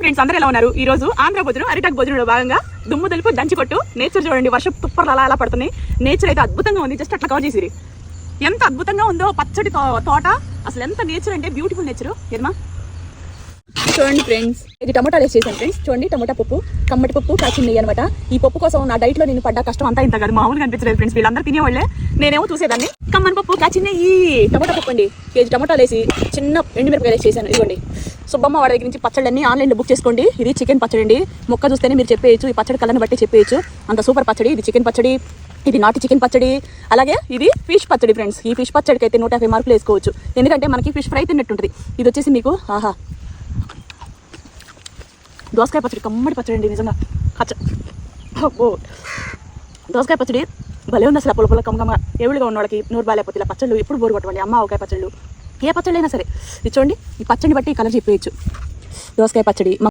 Friends అందరూ ఎలా ఉన్నారు? ఈ రోజు ఆంధ్ర భోజనం అరిటాక్ భోజనంలో భాగంగా దుమ్ము దులుపు దంచి కొట్టు నేచర్ చూడండి వర్షం తుప్పర్లు అలా అలా పడుతున్నాయి నేచర్ అయితే అద్భుతంగా ఉంది జస్ట్ అట్లా కవర్ చేసిరి ఎంత అద్భుతంగా ఉందో పచ్చడి తో- తోట అసలు ఎంత నేచర్ అంటే బ్యూటిఫుల్ నేచర్ ఎర్మా చూడండి ఫ్రెండ్స్ ఇది టమాటా వేసి చేశాను ఫ్రెండ్స్ చూడండి టమాటా పప్పు కమ్మటి పప్పు కాచింది అనమాట ఈ పప్పు కోసం నా డైట్లో నేను పడ్డ కష్టం అంతా ఇంత కాదు. మామూలుగా అనిపించలేదు ఫ్రెండ్స్ వీళ్ళందరూ తినేవాళ్ళే. నేనేమో చూసేదాన్ని. కమ్మని పప్పు కాచి ఈ టమాటా పప్పు అండి. కేజీ టమాటాలు వేసి చిన్న ఎండుమిరపకాయలు వేసి చేశాను. ఇదిగోండి. సుబ్బమ్మ వాడి దగ్గర నుంచి పచ్చళ్ళన్నీ ఆన్లైన్లో బుక్ చేసుకోండి. ఇది చికెన్ పచ్చడి అండి. మొక్క చూస్తేనే మీరు చెప్పేయచ్చు. ఈ పచ్చడి కళ్ళని బట్టి చెప్పేయచ్చు. అంత సూపర్ పచ్చడి. ఇది చికెన్ పచ్చడి. ఇది నాటు చికెన్ పచ్చడి. అలాగే ఇది ఫిష్ పచ్చడి ఫ్రెండ్స్ ఈ ఫిష్ పచ్చడికి అయితే నూట యాభై మార్కులు వేసుకోవచ్చు. ఎందుకంటే మనకి ఫిష్ ఫ్రై తిన్నట్టుంటుంది. ఇది వచ్చేసి మీకు ఆహా దోసకాయ పచ్చడి కమ్మడి పచ్చడి అండి నిజంగా. అచ్చ. అబ్బో. దోసకాయ పచ్చడి భలే ఉంది అసలు పుల్ల పుల్ల కమ్మగా ఏవులుగా ఉన్న వాళ్ళకి నూరు బాగాలేకపోతే ఇలా పచ్చళ్ళు ఎప్పుడు బోరు కొట్టండి అమ్మ ఆవకాయ పచ్చళ్ళు. ఏ పచ్చళ్ళు అయినా సరే. ఇది చూడండి ఈ పచ్చడిని బట్టి ఈ కలర్ చెప్పేయచ్చు. దోసకాయ పచ్చడి